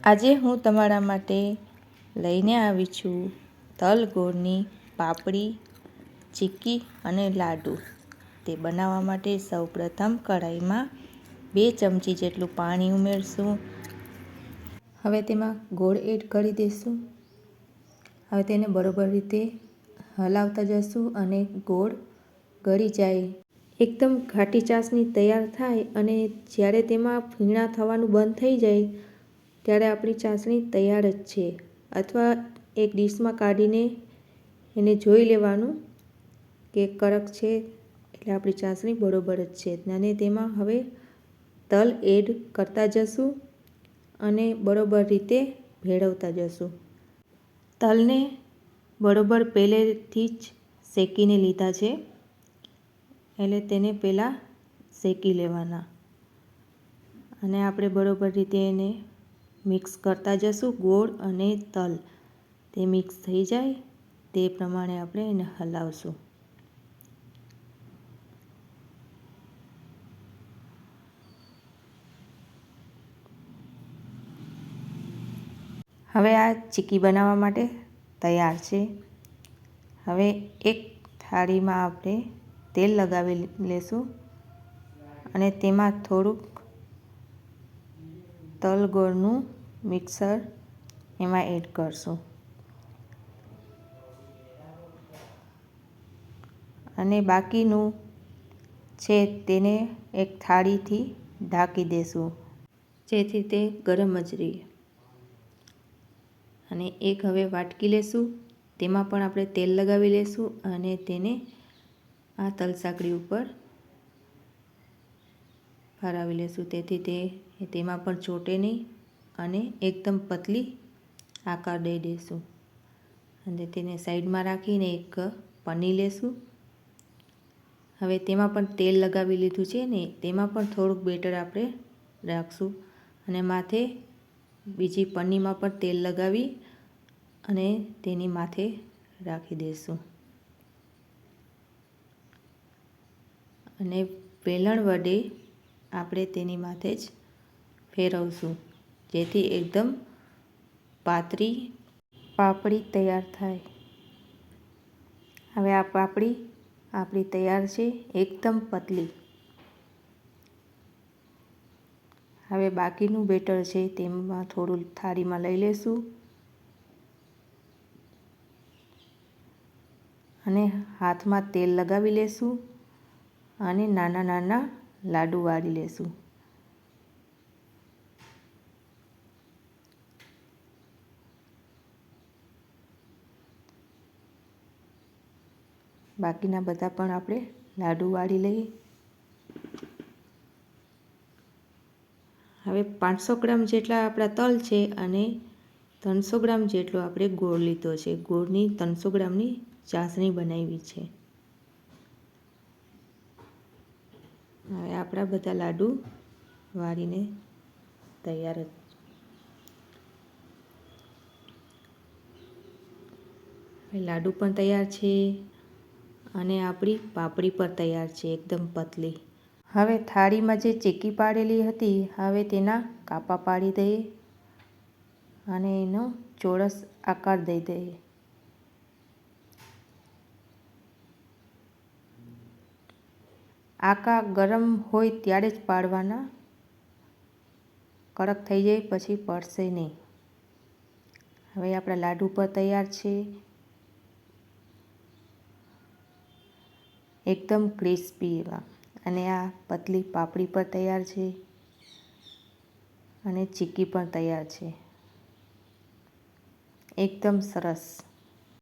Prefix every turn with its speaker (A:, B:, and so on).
A: આજે હું તમારા માટે લઈને આવી છું તલ, ગોળની પાપડી, ચીક્કી અને લાડુ. તે બનાવવા માટે સૌપ્રથમ કઢાઈમાં બે ચમચી જેટલું પાણી ઉમેરશું. હવે તેમાં ગોળ એડ કરી દઈશું હવે તેને બરોબર રીતે હલાવતા જશું અને ગોળ ગળી જાય. એકદમ ઘાટી ચાસણી તૈયાર થાય અને જ્યારે તેમાં ફીણા થવાનું બંધ થઈ જાય ત્યારે આપણી ચાસણી તૈયાર જ છે. અથવા એક ડીશમાં કાઢીને એને જોઈ લેવાનું કે કડક છે એટલે આપણી ચાસણી બરોબર જ છે. અને તેમાં હવે તલ એડ કરતા જશું અને બરોબર રીતે ભેળવતા જશું. તલને બરોબર પહેલેથી જ શેકીને લીધા છે. એટલે તેને પહેલાં શેકી લેવાના. અને આપણે બરોબર રીતે એને મિક્સ કરતા જશું ગોળ અને તલ. તે મિક્સ થઈ જાય તે પ્રમાણે આપણે એને હલાવશું. હવે આ ચીક્કી બનાવવા માટે તૈયાર છે. હવે એક થાળીમાં આપણે તેલ લગાવી લેશું અને તેમાં થોડુંક તલ ગોળનું મિક્સર એમાં એડ કરશું. અને બાકીનું છે તેને એક થાળીથી ઢાંકી દેશું, જેથી તે ગરમ જ રહે. અને એક હવે વાટકી લેશું, તેમાં પણ આપણે તેલ લગાવી લેશું અને તેને આ તલસાકડી ઉપર ફરાવી લેશું. તેથી તે તેમાં પણ ચોટે નહીં અને એકદમ પતલી આકાર દઈ દઈશું અને તેને સાઈડમાં રાખીને એક પની લેશું. હવે તેમાં પણ તેલ લગાવી લીધું છે ને તેમાં પણ થોડુંક બેટર આપણે રાખશું. અને માથે બીજી પન્નીમાં પણ તેલ લગાવી અને તેની માથે રાખી દઈશું અને વેલણ વડે આપણે તેની માથે જ ફેરવશું. જેથી એકદમ પાતળી પાપડી તૈયાર થાય. હવે આ પાપડી આપણી તૈયાર છે, એકદમ પતલી. હવે બાકીનું બેટર છે તેમાં થોડું થાળીમાં લઈ લેશું. અને હાથમાં તેલ લગાવી લેશું અને નાના નાના લાડુ વાળી લેશું. બાકીના બધા પણ આપણે લાડુ વાળી લઈએ. હવે પાંચસો ગ્રામ જેટલા આપણા તલ છે અને ત્રણસો ગ્રામ જેટલો આપણે ગોળ લીધો છે. ગોળની ત્રણસો ગ્રામની ચાસણી બનાવી છે. હવે આપણા બધા લાડુ વાળીને તૈયાર લાડુ પણ તૈયાર છે. અને આપણી પાપડી પણ તૈયાર છે, એકદમ પતલી. હવે થાળીમાં જે ચીકી પાડેલી હતી, હવે તેના કાપા પાડી દઈએ અને એનો ચોરસ આકાર દઈ દઈએ. આકા ગરમ હોય ત્યારે જ પાડવાના. કડક થઈ જાય પછી પડશે નહીં. હવે આપણા લાડુ પર તૈયાર છે. એકદમ ક્રિસ્પી એવા. અને આ પતલી પાપડી પણ તૈયાર છે. અને ચીક્કી પણ તૈયાર છે. એકદમ સરસ.